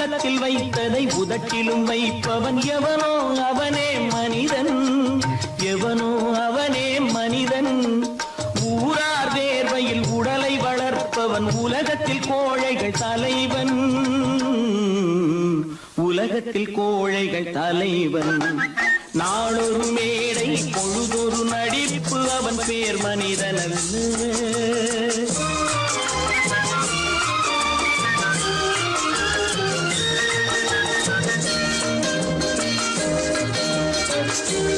உள்ளத்தில் வைத்ததை உதட்டிலும் வைப்பவன் எவனோ அவனே மனிதன். எவனோ அவனே மனிதன். ஊரார் வேர்வையில் உடலை வளர்ப்பவன் உலகத்தில் கோழைகள் தலைவன். உலகத்தில் கோழைகள் தலைவன். நாளொரு மேடை பொழுதொரு நடிப்பு அவன் பேர் மனிதன் அல்ல just